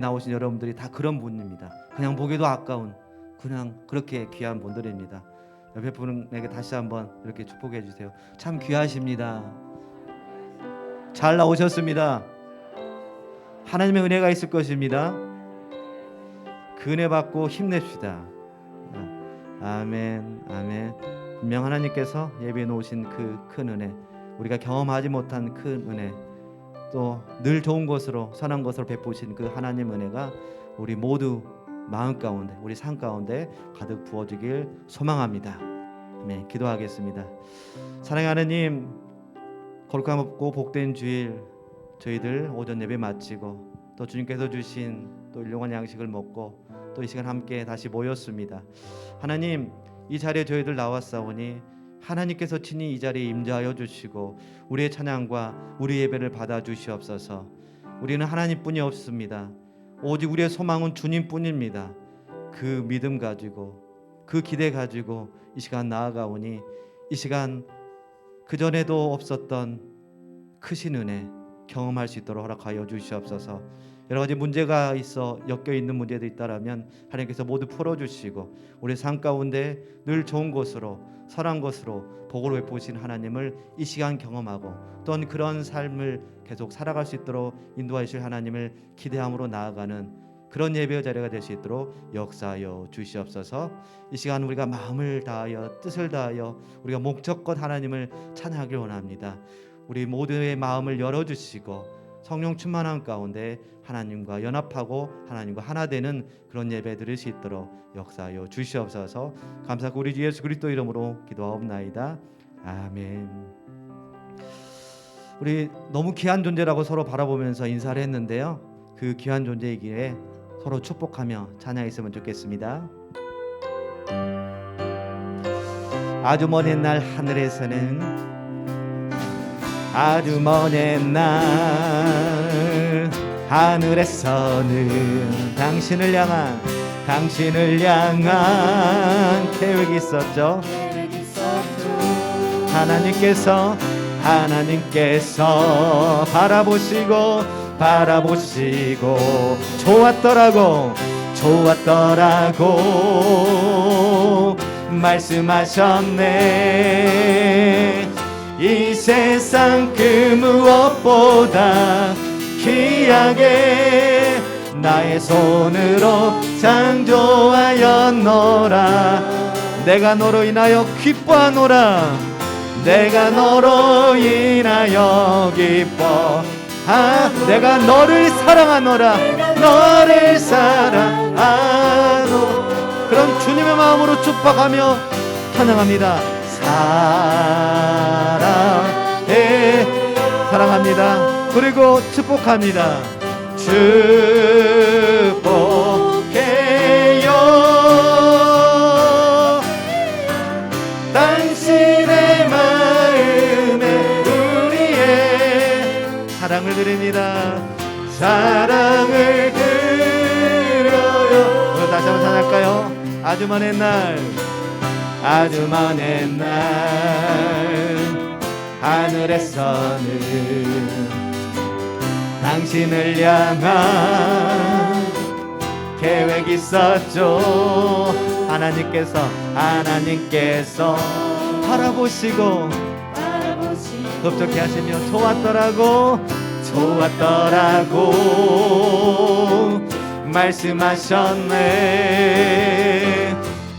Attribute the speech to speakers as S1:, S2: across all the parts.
S1: 나오신 여러분들이 다 그런 분입니다. 그냥 보기도 아까운 그냥 그렇게 귀한 분들입니다. 옆에 분에게 다시 한번 이렇게 축복해 주세요. 참 귀하십니다. 잘 나오셨습니다. 하나님의 은혜가 있을 것입니다. 그 은혜 받고 힘냅시다. 아, 아멘, 아멘. 분명 하나님께서 예비해 놓으신 그 큰 은혜, 우리가 경험하지 못한 큰 은혜, 또 늘 좋은 것으로 선한 것으로 베푸신 그 하나님 은혜가 우리 모두 마음 가운데, 우리 삶 가운데 가득 부어지길 소망합니다. 아멘. 기도하겠습니다. 사랑의 하나님, 거룩하고 복된 주일 저희들 오전 예배 마치고 또 주님께서 주신 또 일용한 양식을 먹고 또 이 시간 함께 다시 모였습니다. 하나님 이 자리에 저희들 나왔사오니 하나님께서 친히 이 자리에 임재하여 주시고 우리의 찬양과 우리 예배를 받아 주시옵소서. 우리는 하나님뿐이 없습니다. 오직 우리의 소망은 주님뿐입니다. 그 믿음 가지고 그 기대 가지고 이 시간 나아가오니 이 시간 그 전에도 없었던 크신 은혜 경험할 수 있도록 허락하여 주시옵소서. 여러 가지 문제가 있어 엮여 있는 문제도 있다라면 하나님께서 모두 풀어 주시고 우리 삶 가운데 늘 좋은 것으로 선한 것으로 복을 베푸신 하나님을 이 시간 경험하고 또한 그런 삶을 계속 살아갈 수 있도록 인도하실 하나님을 기대함으로 나아가는 그런 예배의 자리가 될 수 있도록 역사하여 주시옵소서. 이 시간 우리가 마음을 다하여 뜻을 다하여 우리가 목적껏 하나님을 찬양하길 원합니다. 우리 모두의 마음을 열어 주시고 성령 충만한 가운데 하나님과 연합하고 하나님과 하나 되는 그런 예배 드릴 수 있도록 역사하여 주시옵소서. 감사하고 우리 주 예수 그리스도 이름으로 기도하옵나이다. 아멘. 우리 너무 귀한 존재라고 서로 바라보면서 인사를 했는데요. 그 귀한 존재이기에 서로 축복하며 찬양했으면 좋겠습니다. 아주 먼 옛날 하늘에서는 아주 먼 옛날. 하늘에서는 당신을 향한 당신을 향한 계획이 있었죠. 하나님께서 하나님께서 바라보시고 바라보시고 좋았더라고 좋았더라고. 말씀하셨네 이 세상 그 무엇보다 귀하게 나의 손으로 창조하였노라. 내가 너로 인하여 기뻐하노라. 내가 너로 인하여 기뻐. 아 내가 너를 사랑하노라. 너를 사랑하노. 그런 주님의 마음으로 축복하며 찬양합니다. 사랑해 사랑합니다. 그리고 축복합니다. 축복해요. 당신의 마음에 우리의 사랑을 드립니다. 사랑을 드려요. 다시 한번 찬양할까요? 아주 먼 옛날 아주 먼 옛날 하늘에서는 당신을 향한 계획 있었죠. 하나님께서 하나님께서 바라보시고 급속히 하시며 좋았더라고 좋았더라고. 말씀하셨네.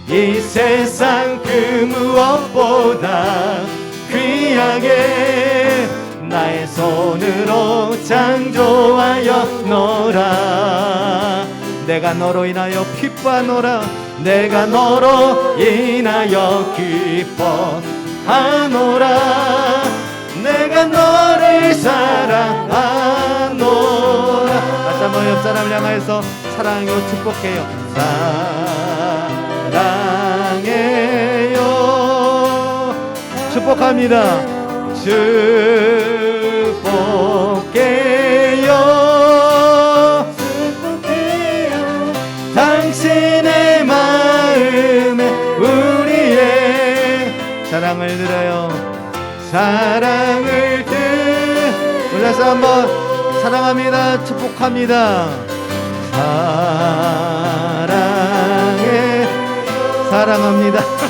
S1: 이 세상 그 무엇보다 귀하게 나의 손으로 창조하여 노라 내가 너로 인하여 기뻐하노라 내가 너로 인하여 기뻐하노라. 내가 너를 사랑하노라. 다시 한번 옆 사람을 향하여서 사랑하고 축복해요. 사랑해요. 축복합니다 축복해요. 당신의 마음에 우리의 사랑을 들어요. 사랑을 들 올라서 한번 사랑합니다. 축복합니다. 사랑해. 사랑합니다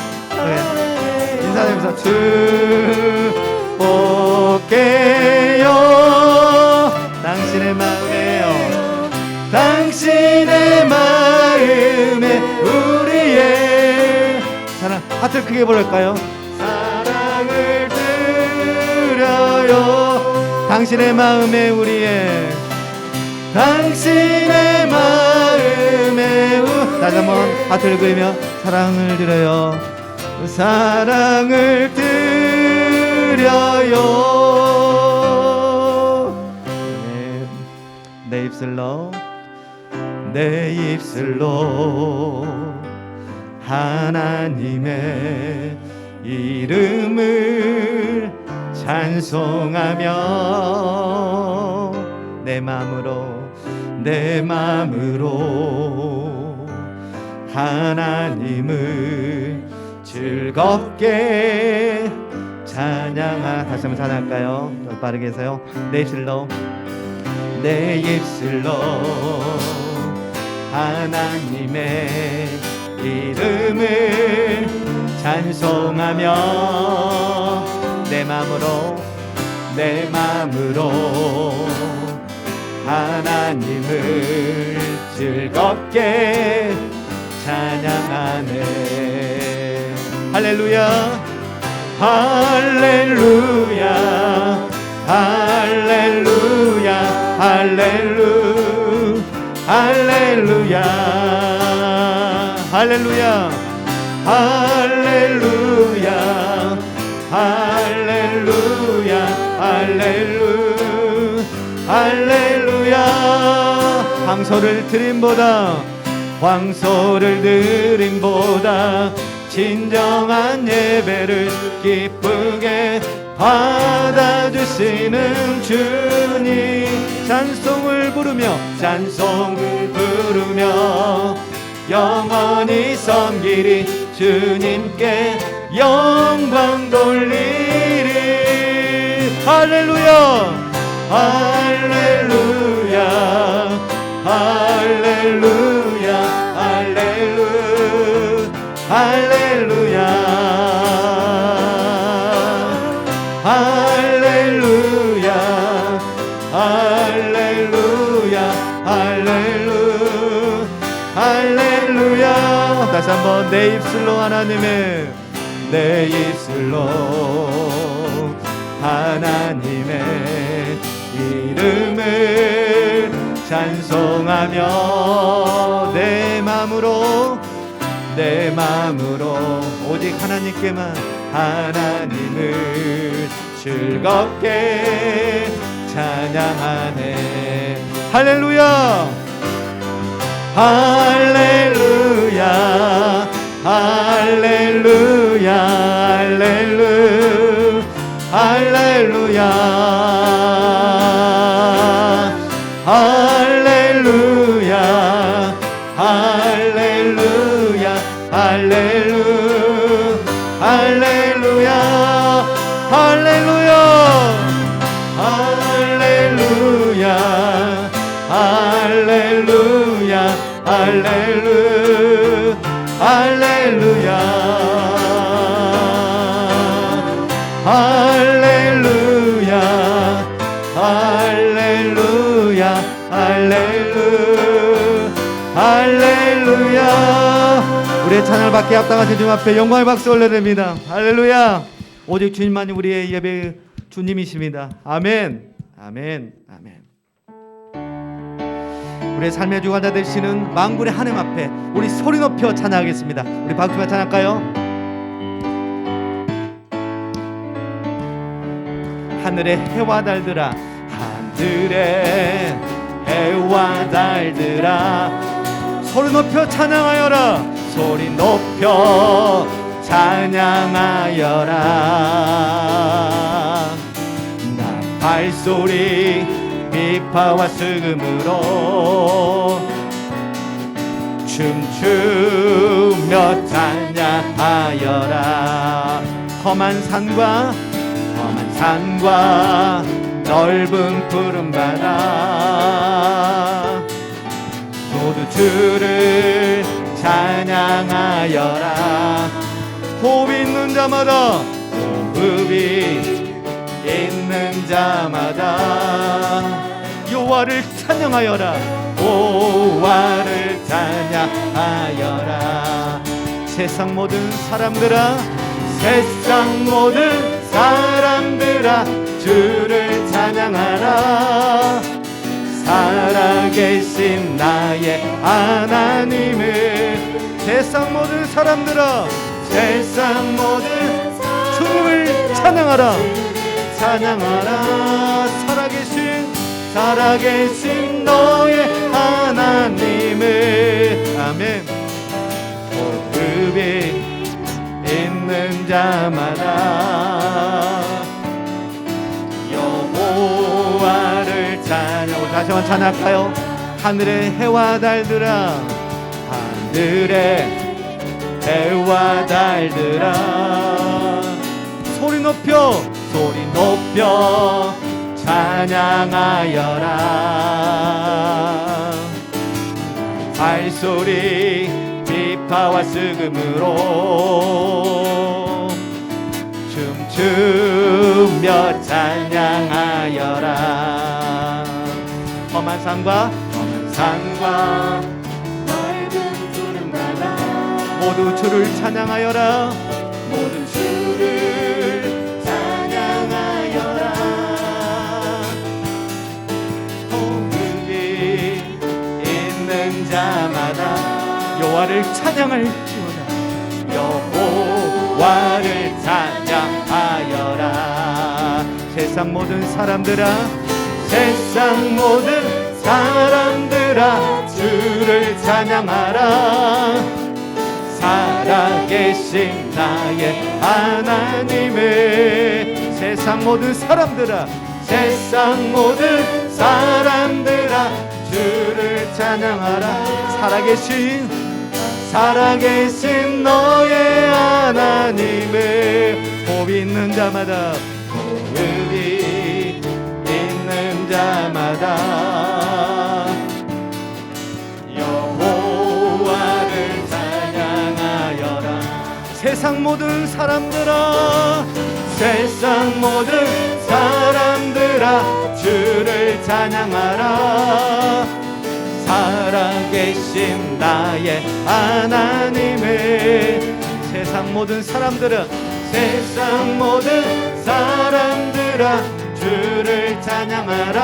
S1: 하트 크게 부를까요? 사랑을 드려요. 당신의 마음에 우리의 당신의 마음에 우 다시 한번 하트를 그리며 사랑을 드려요. 사랑을 드려요. 네, 내 입술로 내 입술로 하나님의 이름을 찬송하며 내 마음으로 내 마음으로 하나님을 즐겁게 찬양하 다시 한번 찬양할까요? 더 빠르게 해서요 내 입술로 내 입술로 하나님의 이름을 찬송하며 내 마음으로 내 마음으로 하나님을 즐겁게 찬양하네. 할렐루야 할렐루야 할렐루야 할렐루 할렐루야 할렐루야. 할렐루야. 할렐루야. 할렐루. 할렐루야. 황소를 드림보다 황소를 드림보다 진정한 예배를 기쁘게 받아주시는 주님. 찬송을 부르며 찬송을 부르며 영원히 섬기리 주님께 영광 돌리리. 할렐루야. 할렐루야. 할렐루야 한번 내 입술로 하나님의 내 입술로 하나님의 이름을 찬송하며 내 마음으로 내 마음으로 오직 하나님께만 하나님을 즐겁게 찬양하네. 할렐루야 할렐루야 할렐루야 할렐루 할렐루야. 할렐루야 할렐루야 할렐루 할렐루야 할렐루야 할렐루 할렐루야. 할렐루야 할렐루 할렐루야. 우리의 찬양을 받게 합당하신 주님 앞에 영광의 박수 올려드립니다. 할렐루야. 오직 주님만이 우리의 예배 주님이십니다. 아멘. 아멘. 아멘 우리의 삶의 주관자 되시는 망군의 하나님 앞에 우리 소리 높여 찬양하겠습니다 우리 박수만 찬양할까요? 하늘의 해와 달들아 하늘의 해와 달들아 소리 높여 찬양하여라 소리 높여 찬양하여라 나 발소리 비파와 승음으로 춤추며 찬양하여라. 험한 산과 험한 산과 넓은 푸른 바다. 모두 주를 찬양하여라. 호흡 있는 자마다 호흡이 있는 자마다 여호와를 찬양하여라. 여호와를 찬양하여라. 세상 모든 사람들아 세상 모든 사람들아 주를 찬양하라. 살아계신 나의 하나님을 세상 모든 사람들아 세상 모든 주님을 찬양하라. 찬양하라 살아계신 너의 하나님을. 아멘. 호흡이 있는 자마다 여호와를 찬양 우리 다시 한번 찬양할까요? 하늘의 해와 달들아 하늘의 해와 달들아. 소리 높여 소리 높여 찬양하여라. 발소리 비파와 스금으로 춤추며 찬양하여라. 험한 산과 험한 산과 맑은 푸른 바다 모두 주를 찬양하여라. 모두 여호와를 찬양할지어다. 여호와를 찬양하여라. 세상 모든 사람들아 세상 모든 사람들아 주를 찬양하라. 살아계신 나의 하나님을 세상 모든 사람들아 세상 모든 사람들아 주를 찬양하라. 살아계신 살아계신 너의 하나님을 호흡 있는 자마다 호흡이 있는 자마다. 여호와를 찬양하여라. 세상 모든 사람들아 세상 모든 사람들아 주를 찬양하라 살아계신 나의 하나님을. 세상 모든 사람들아 세상 모든 사람들아 주를 찬양하라.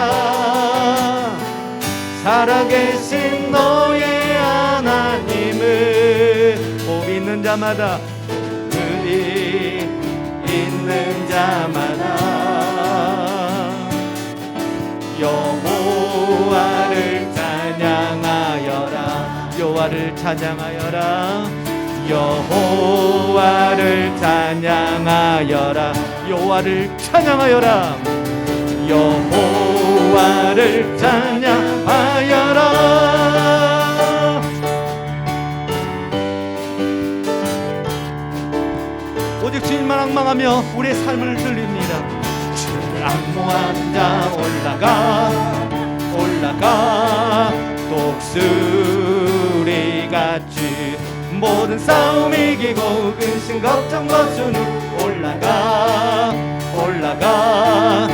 S1: 살아계신 너의 하나님을 호흡 있는 자마다 그리 있는 자마다. 여 여호와를 찬양하여라. 여호와를 찬양하여라. 여호와를 찬양하여라. 여호와를 찬양하여라. 오직 주님만 악망하며 우리의 삶을 들립니다. 주를 악모한 자 올라가 올라가. 독수 리같이 모든 싸움 이기고 근심 걱정 거스는 올라가 올라가.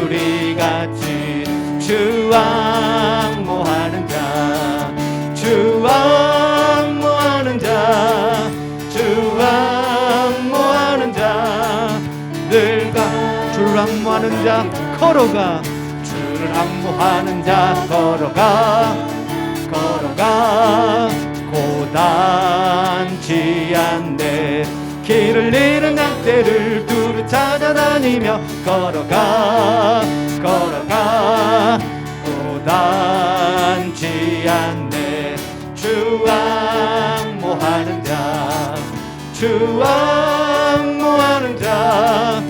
S1: 독수리같이 주왕모하는 자. 주왕모하는 자. 주왕모하는 자. 늘가 주를 악모하는 자. 걸어가. 주를 악모하는 자. 걸어가 걸어가 고단치 않네. 길을 잃은 양떼를 두루 찾아다니며 걸어가 걸어가. 고단치 않네. 주왕모하는 자 주왕모하는 자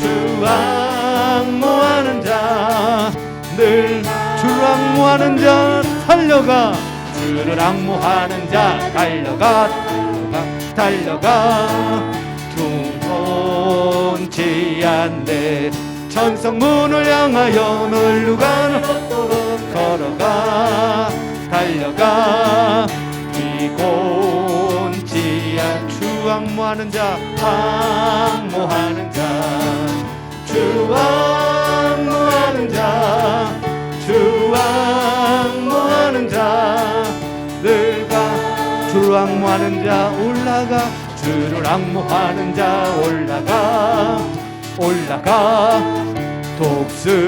S1: 주왕모하는 자늘 주왕모하는 자 달려가 주를 악모하는 자 달려가 달려가 두번치 않네 천성문을 향하여 널 누가 걸어가 달려가. 비곤치 않 주악무하는 자 악무하는 자 주 악무하는 늘가 주악무하는 자 올라가 주를 악무하는 자 올라가 올라가. 독수리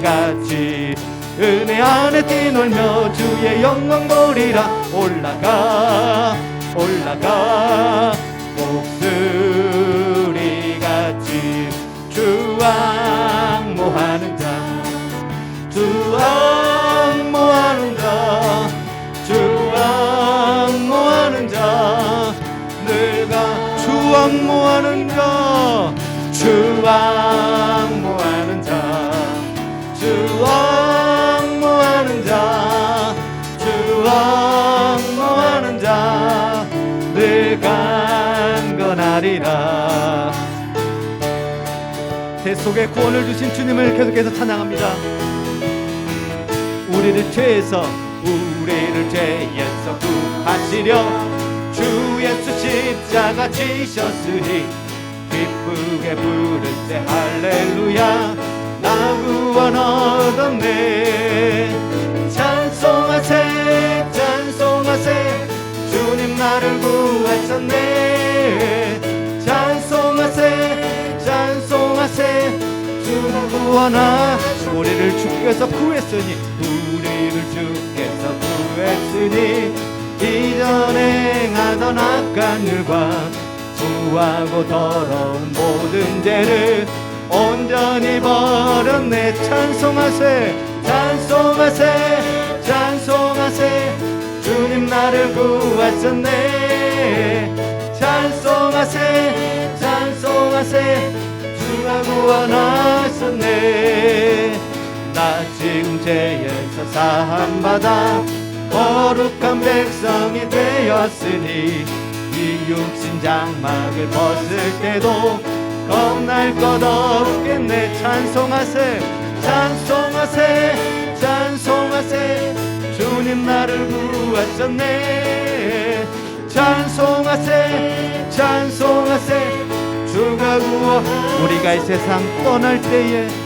S1: 같이 은혜 안에 뛰놀며 주의 영광 보리라. 올라가 올라가 속에 구원을 주신 주님을 계속해서 찬양합니다. 우리를 죄에서 우리를 죄에서 구하시려 주 예수 십자가 지셨으니 기쁘게 부르세 할렐루야. 나 구원 얻었네. 찬송하세 찬송하세. 주님 나를 구하셨네 구원하 우리를 주께서 구했으니 우리를 주께서 구했으니 이전에 행하던 악한 일과 수하고 더러운 모든 죄를 온전히 버렸네 찬송하세 찬송하세 찬송하세. 주님 나를 구하셨네. 찬송하세 찬송하세. 주가 구원하셨네 나 지금 죄에서 사함받아 거룩한 백성이 되었으니 이 육신 장막을 벗을 때도 겁날 것 없겠네 찬송하세 찬송하세 찬송하세. 주님 나를 구하셨네. 찬송하세 찬송하세. 주가 구워 우리가 이 세상 떠날 때에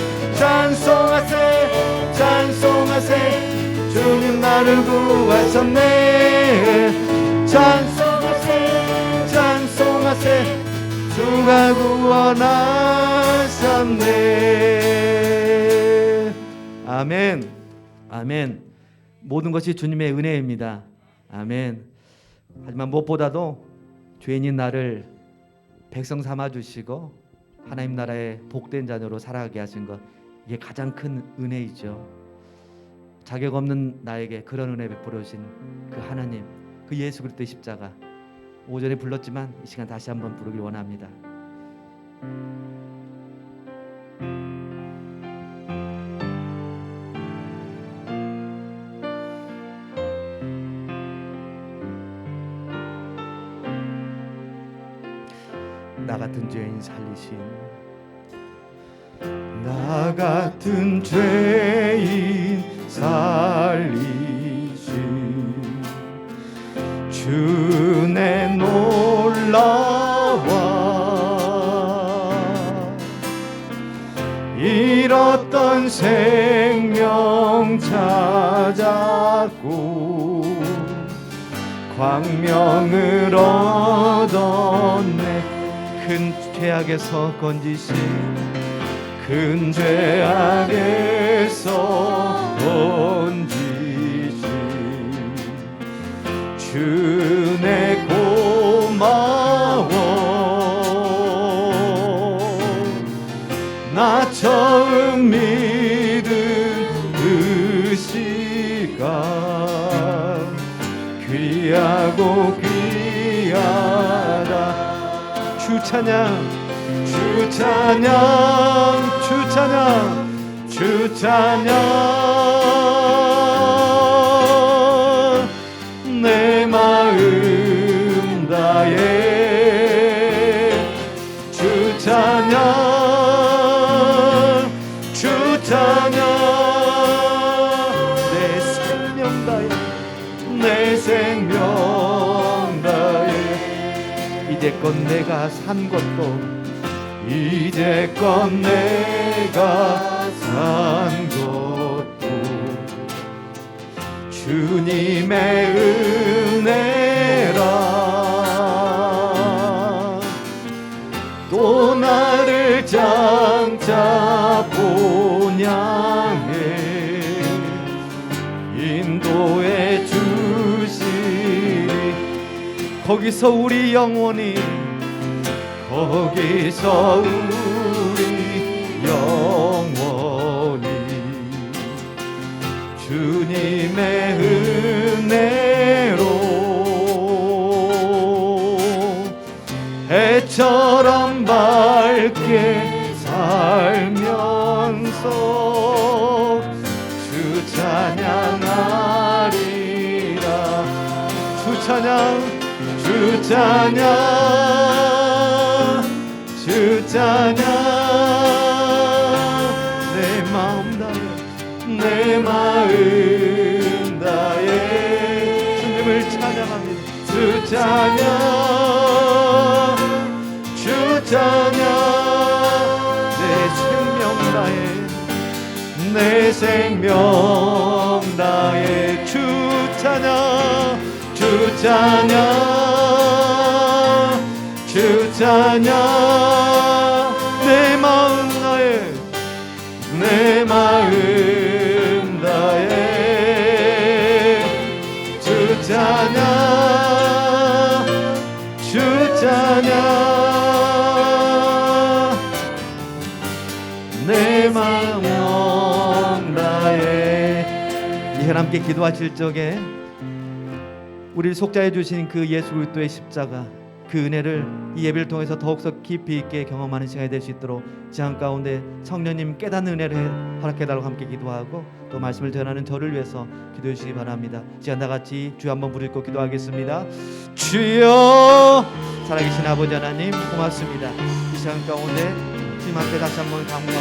S1: 나를 구하셨네. 찬송하세 찬송하세. 주가 구원하셨네. 아멘. 아멘. 모든 것이 주님의 은혜입니다. 아멘. 하지만 무엇보다도 죄인인 나를 백성 삼아 주시고 하나님 나라의 복된 자녀로 살아가게 하신 것 이게 가장 큰 은혜이죠. 자격 없는 나에게 그런 은혜 베풀어 주신 그 하나님, 그 예수 그리스도의 십자가 오전에 불렀지만 이 시간 다시 한번 부르길 원합니다. 나 같은 죄인 살리신 나 같은 죄인 살리신 주내 놀라와 잃었던 생명 찾았고 광명을 얻었네. 큰 죄악에서 건지신 큰 죄악에서 건지신 주내 고마워. 그주 찬양 주 찬양 주 찬양 주 찬양 이제껏 내가 산 것도 이제껏 내가 산 것도. 주님의 은혜라. 또 나를 장차 본향 거기서 우리 영혼이 거기서 우리 영원히 주님의 은혜로 해처럼 밝게 살면서 주 찬양하리라 주 찬양 주 찬양 주 찬양 내 마음 다해 내 마음 다해. 주님을 찬양합니다. 주 찬양 주 찬양 내 생명 다해 내 생명 다해. 주 찬양 주주 찬양 내 마음 다해 내 마음 다해 주 찬양 주 찬양 내 마음 다해 이 시간 함께 기도하실 적에 우리를 속자해 주신 그 예수 그리스도의 십자가 그 은혜를 이 예배를 통해서 더욱더 깊이 있게 경험하는 시간이 될 수 있도록 지한 가운데 성령님 깨닫는 은혜를 허락해 달라고 함께 기도하고 또 말씀을 전하는 저를 위해서 기도해 주시기 바랍니다. 시간 다 같이 주 한번 부르고 기도하겠습니다. 주여 살아계신 아버지 하나님 고맙습니다. 이 시간 가운데 주님 앞에 다시 한번 감사하고